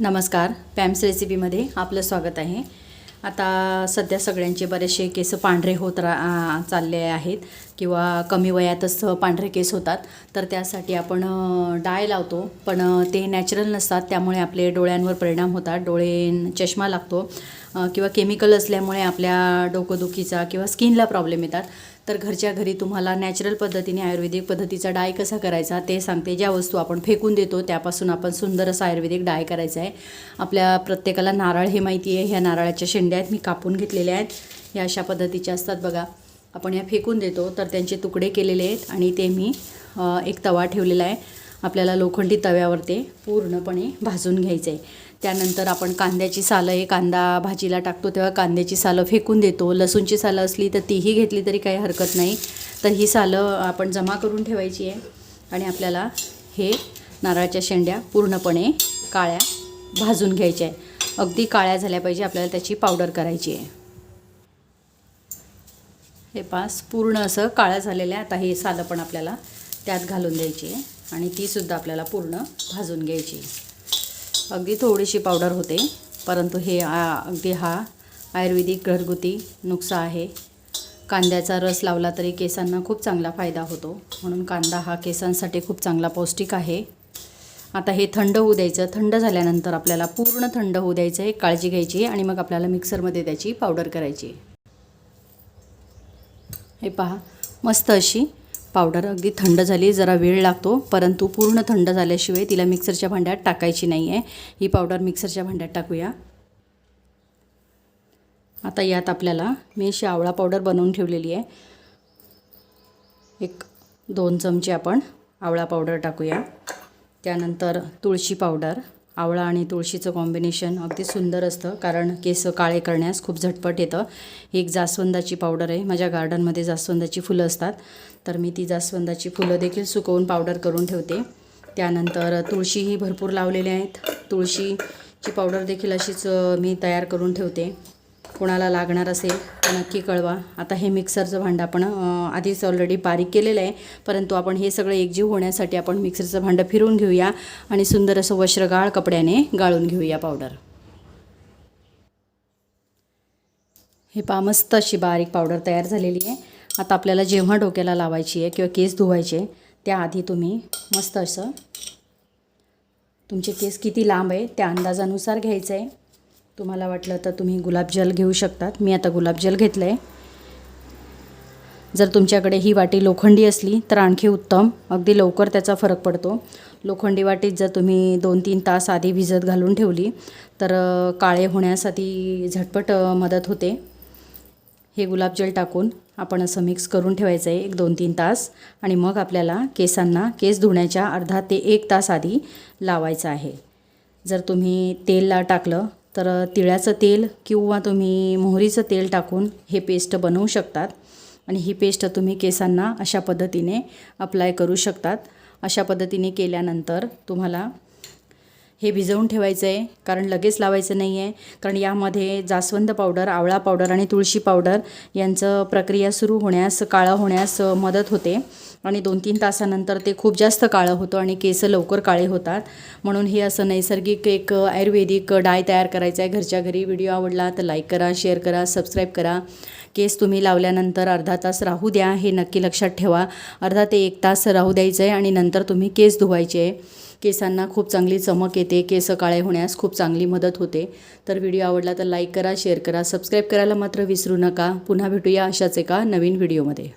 नमस्कार पॅम्स रेसिपीमध्ये आपलं स्वागत आहे. आता सध्या सगळ्यांचे बरेचसे केस पांढरे होत रा चालले आहेत किंवा कमी वयातच पांढरे केस होतात. तर त्यासाठी आपण डाय लावतो पण ते नॅचरल नसतात त्यामुळे आपले डोळ्यांवर परिणाम होतात. डोळे चष्मा लागतो किंवा केमिकल असल्यामुळे आपल्या डोकंदुखीचा किंवा स्किनला प्रॉब्लेम येतात. तर घरच्या घरी तुम्हाला नॅचरल पद्धतीने आयुर्वेदिक पद्धतीचा डाय कसा करायचा ते सांगते. ज्या वस्तू आपण फेकून देतो त्यापासून आपण सुंदर असा आयुर्वेदिक डाय करायचा आहे. आपल्या प्रत्येकाला नारळ हे माहिती आहे. ह्या नारळाच्या शेंड्या आहेत मी कापून घेतलेल्या आहेत. ह्या अशा पद्धतीच्या असतात बघा. आपण ह्या फेकून देतो तर त्यांचे तुकडे केलेले आहेत आणि ते मी एक तवा ठेवलेला आहे. आपल्याला लोखंडी तव्यावर ते पूर्णपणे भाजून घ्यायचं आहे. त्यानंतर आपण कांद्याची सालं हे कांदा भाजीला टाकतो तेव्हा कांद्याची सालं फेकून देतो. लसूणची सालं असली तर तीही घेतली तरी काही हरकत नाही. तर ही सालं आपण जमा करून ठेवायची आहे आणि आपल्याला हे नारळाच्या शेंड्या पूर्णपणे काळ्या भाजून घ्यायच्या आहे. अगदी काळ्या झाल्या पाहिजे आपल्याला त्याची पावडर करायची आहे. हे पास पूर्ण असं काळ्या झालेलं आहे. आता हे सालं पण आपल्याला त्यात घालून द्यायची आहे आणि तीसुद्धा आपल्याला पूर्ण भाजून घ्यायची अगदी थोडीशी पावडर होते परंतु हे अगदी हा आयुर्वेदिक घरगुती नुकसा आहे. कांद्याचा रस लावला तरी केसांना खूप चांगला फायदा होतो. म्हणून कांदा हा केसांसाठी खूप चांगला पौष्टिक आहे. आता हे थंड होऊ द्यायचं. थंड झाल्यानंतर आपल्याला पूर्ण थंड होऊ द्यायचं आहे काळजी घ्यायची आणि मग आपल्याला मिक्सरमध्ये त्याची पावडर करायची. हे पहा मस्त अशी पावडर अगदी थंड झाली जरा वेळ लागतो परंतु पूर्ण थंड झाल्याशिवाय तिला मिक्सरच्या भांड्यात टाकायची नाही आहे ही पावडर मिक्सरच्या भांड्यात टाकूया. आता यात आपल्याला मी अशी आवळा पावडर बनवून ठेवलेली आहे. एक दोन चमचे आपण आवळा पावडर टाकूया. त्यानंतर तुळशी पावडर. आवळा आणि तुळशीचं कॉम्बिनेशन अगदी सुंदर असतं. कारण केस काळे करण्यास खूप झटपट येतं. ही एक जास्वंदाची पावडर आहे. माझ्या गार्डनमध्ये जास्वंदाची फुलं असतात. तर मी ती जास्वंदाची फुलं देखील सुकवून पावडर करून ठेवते. त्यानंतर तुळशीही भरपूर लावलेल्या आहेत. तुळशीची पावडर देखील अशीच मी तयार करून ठेवते. कोणाला लागणार असेल तर नक्की कळवा. आता हे मिक्सरचं भांडं आपण आधीच ऑलरेडी बारीक केलेलं आहे. परंतु आपण हे सगळं एकजीव होण्यासाठी आपण मिक्सरचं भांडं फिरून घेऊया आणि सुंदर असं वस्त्रगाळ कपड्याने गाळून घेऊया पावडर हे पा मस्त अशी बारीक पावडर तयार झालेली आहे. आता आपल्याला जेव्हा डोक्याला लावायची आहे किंवा केस धुवायचे त्याआधी तुम्ही मस्त असं तुमचे केस किती लांब आहे त्या अंदाजानुसार घ्यायचं आहे. तुम्हाला वाटलं तर तुम्ही गुलाबजल घेऊ शकतात. मी आता गुलाबजल घेतलं आहे जर तुमच्याकडे ही वाटी लोखंडी असली तर आणखी उत्तम. अगदी लवकर त्याचा फरक पडतो. लोखंडी वाटीत जर तुम्ही दोन तीन तास आधी भिजत घालून ठेवली तर काळे होण्यासाठी झटपट मदत होते. हे गुलाबजल टाकून आपण असं मिक्स करून ठेवायचं आहे एक दोन तीन तास. आणि मग आपल्याला केसांना केस धुण्याच्या अर्धा ते एक तास आधी लावायचं आहे. जर तुम्ही तेल टाकलं तर तिळाचं तेल किंवा तुम्ही मोहरीचं तेल टाकून हे पेस्ट बनवू शकतात. आणि ही पेस्ट तुम्ही केसांना अशा पद्धतीने अप्लाय करू शकतात. अशा पद्धतीने केल्यानंतर तुम्हाला हे भिजवून ठेवायचं आहे. कारण लगेच लावायचं नाही आहे. कारण यामध्ये जास्वंद पावडर आवळा पावडर आणि तुळशी पावडर यांचं प्रक्रिया सुरू होण्यास काळं होण्यास मदत होते. आणि दोन तीन तासानंतर ते खूप जास्त काळं होतं आणि केस लवकर काळे होतात. म्हणून हे असं नैसर्गिक एक आयुर्वेदिक डाय तयार करायचं आहे घरच्या घरी. व्हिडिओ आवडला तर लाईक करा शेअर करा सबस्क्राईब करा. केस तुम्ही लावल्यानंतर अर्धा तास राहू द्या हे नक्की लक्षात ठेवा. अर्धा ते एक तास राहू द्यायचं आहे आणि नंतर तुम्ही केस धुवायचे. आहे केसांना खूप चांगली चमक येते केस काळे होण्यास खूप चांगली मदत होते. तर व्हिडिओ आवडला तर लाईक करा शेअर करा सबस्क्राईब करायला मात्र विसरू नका. पुन्हा भेटूया अशाच एका नवीन व्हिडिओमध्ये.